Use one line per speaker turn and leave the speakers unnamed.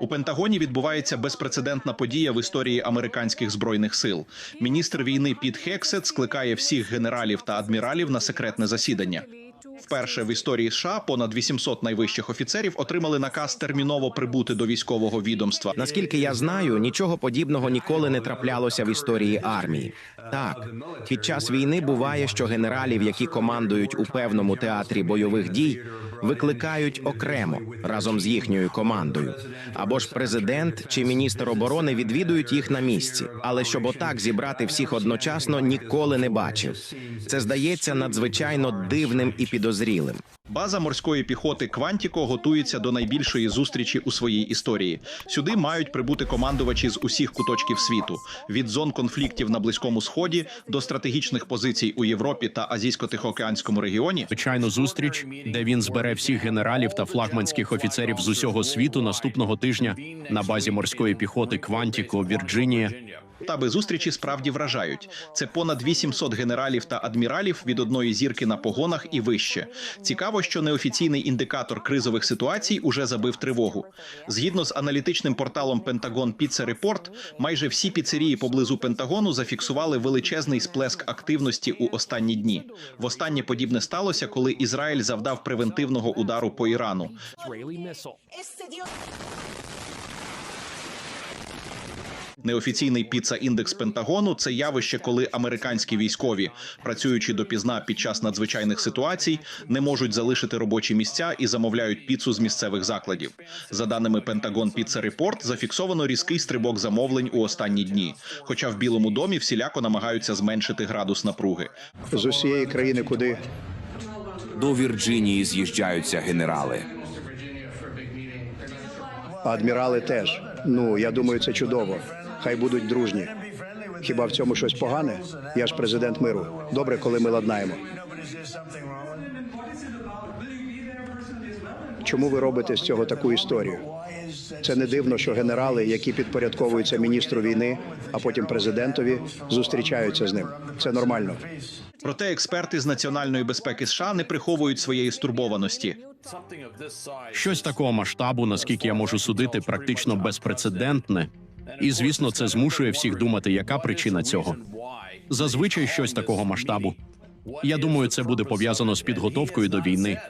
У Пентагоні відбувається безпрецедентна подія в історії американських збройних сил. Міністр війни Піт Хексет скликає всіх генералів та адміралів на секретне засідання. Вперше в історії США понад 800 найвищих офіцерів отримали наказ терміново прибути до військового відомства.
Наскільки я знаю, нічого подібного ніколи не траплялося в історії армії. Так, під час війни буває, що генералів, які командують у певному театрі бойових дій, викликають окремо разом з їхньою командою. Або ж президент чи міністр оборони відвідують їх на місці. Але щоб отак зібрати всіх одночасно, ніколи не бачив. Це здається надзвичайно дивним і підозрілим.
База морської піхоти Квантіко готується до найбільшої зустрічі у своїй історії. Сюди мають прибути командувачі з усіх куточків світу від зон конфліктів на близькому сході до стратегічних позицій у Європі та Азійсько-Тихоокеанському регіоні.
звичайну зустріч, де він збере всіх генералів та флагманських офіцерів з усього світу наступного тижня на базі морської піхоти Квантіко, Вірджинія.
Штаби зустрічі справді вражають. Це понад 800 генералів та адміралів від одної зірки на погонах і вище. Цікаво, що неофіційний індикатор кризових ситуацій уже забив тривогу. Згідно з аналітичним порталом Pentagon Pizza Report, майже всі піцерії поблизу Пентагону зафіксували величезний сплеск активності у останні дні. Востаннє подібне сталося, коли Ізраїль завдав превентивного удару по Ірану. Неофіційний піца-індекс Пентагону це явище, коли американські військові, працюючи допізна під час надзвичайних ситуацій, не можуть залишити робочі місця і замовляють піцу з місцевих закладів. За даними Пентагон Pizza Report, зафіксовано різкий стрибок замовлень у останні дні. Хоча в Білому домі всіляко намагаються зменшити градус напруги.
з усієї країни, куди
До Вірджинії з'їжджаються генерали.
адмірали теж. Ну я думаю, це чудово. Хай будуть дружні. Хіба в цьому щось погане? Я ж президент миру. Добре, коли ми ладнаємо. Чому ви робите з цього таку історію? Це не дивно, що генерали, які підпорядковуються міністру війни, а потім президентові, зустрічаються з ним. Це нормально.
Проте експерти з національної безпеки США не приховують своєї стурбованості.
Щось такого масштабу, наскільки я можу судити, практично безпрецедентне. І звісно, це змушує всіх думати, яка причина цього. Зазвичай щось такого масштабу. Я думаю, це буде пов'язано з підготовкою до війни.